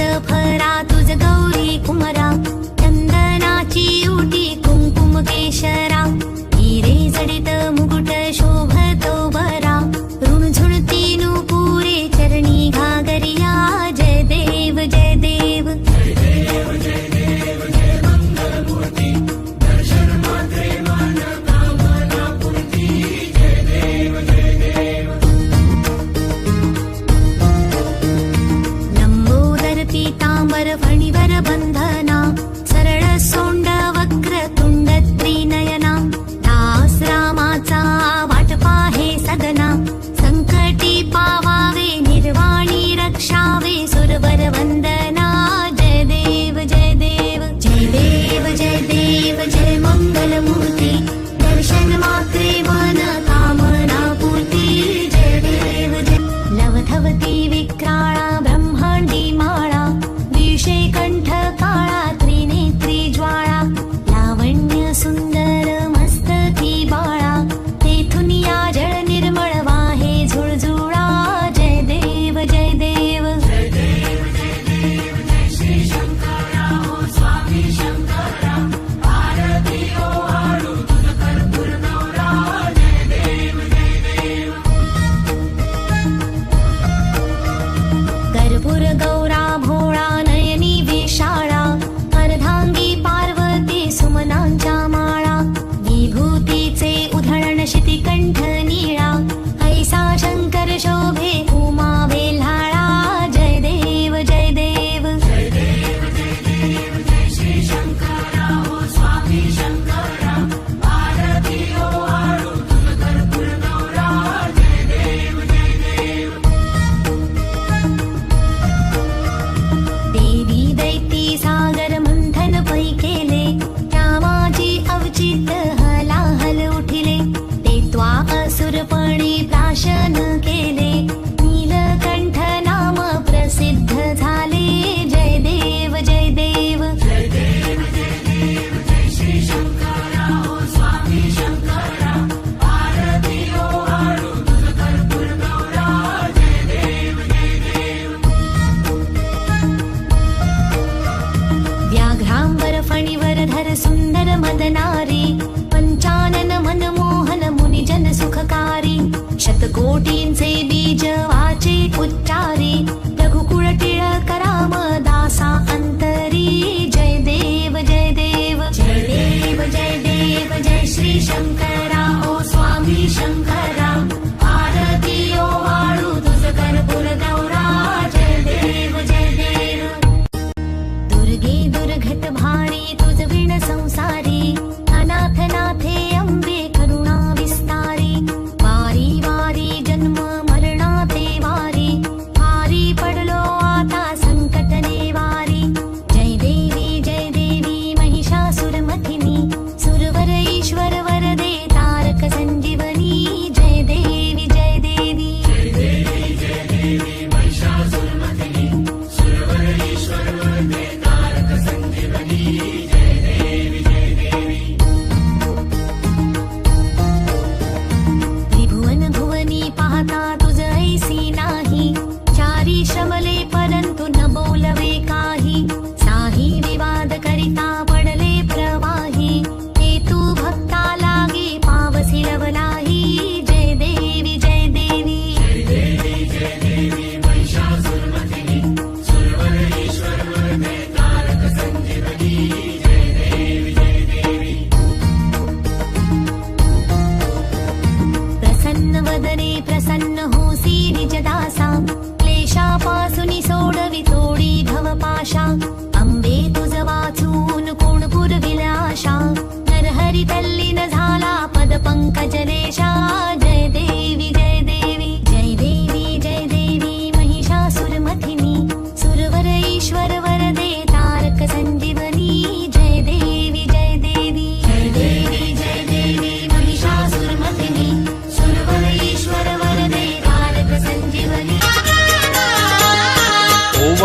भरा பரவ प्रसन्न हो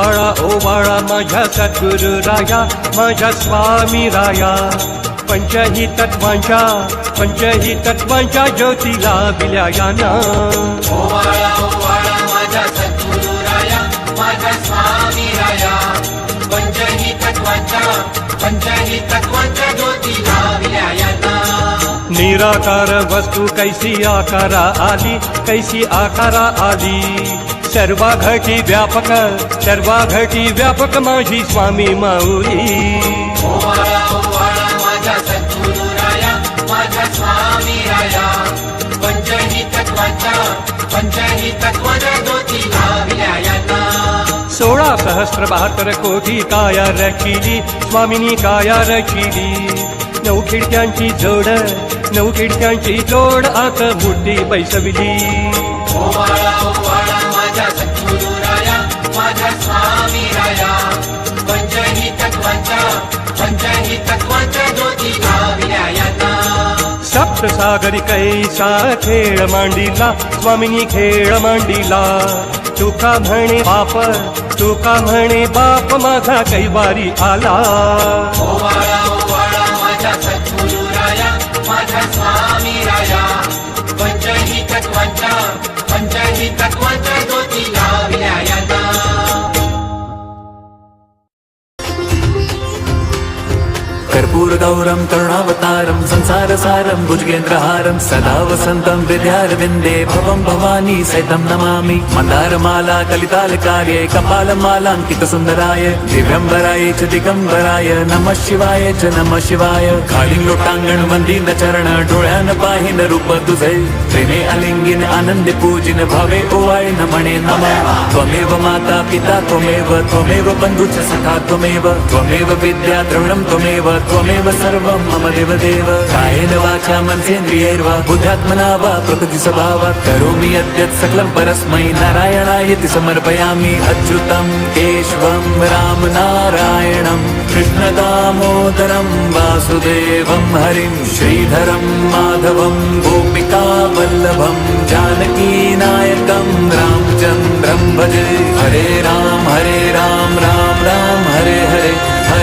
ओवाळा ओवाळा माझ्या सद्गुरु राया माझ्या स्वामी राया. पंचही तत्वांच्या पंचही तत्वांच्या ज्योतीला विलयाना ओवाळा ओवाळा माझ्या सद्गुरुराया माझ्या स्वामी राया. पंचही तत्वांच्या पंचही तत्वांच्या ज्योती लावल्या यांना. निराकार वस्तू कैसी आकारा आली कैसी आकारा आली. सर्वाघटी व्यापक सर्वाघटी व्यापक माझी स्वामी माऊली. सोळा सहस्र बहात्तर कोटी काया रचिली स्वामिनी काया रचिली नऊ खिडक्यांची जोड नऊ खिडक्यांची जोड आत बुद्धी बैसविली. सप्तसागरी कैसा खेळ मांडिला स्वामिनी खेळ मांडिला तुका म्हणे बाप तुका म्हणे बाप माझा कैवारी आला. ओवाळा ओवाळा माझ्या सद्गुरुराया माझ्या स्वामी राया. पंचही तत्वांच्या पंचही तत्वांच्या कर्पूरगौरं करुणावतारं संसारसारं भुजगेन्द्रहारं सदा वसन्तं हृदयारविन्दे भवं भवानी सैतं नमामि। मन्दारमाला कलितालकार्ये कपालमालाङ्कितसुन्दराय दिव्यम्बराय च दिगम्बराय नमः शिवाय च नमः शिवाय। खालीं लोटांगण चरण डोळ्यान पाहिन रूप तुझे। प्रेमे अलिंगिन आनंदे पूजिन भावे ओवाळे नमणे नम। त्वमेव माता पिता त्वमेव त्वमेव च सखा त्वमेव। त्वमेव विद्या द्रविणं त्वमेव त्वमेव सर्वं मम देवदेव। कायेन वाचा मनसेन्द्रियैर्वा बुद्ध्यात्मना वा प्रकृतिस्वभावात् करोमि यद्यत् सकलं परस्मै नारायणायति समर्पयामि अच्युतं केशवं राम नारायणं कृष्णदामोदरं वासुदेवं हरिं श्रीधरं माधवं गोपिकावल्लभं जानकीनायकं रामचन्द्रं भजे। हरे राम हरे राम राम राम हरे हरे।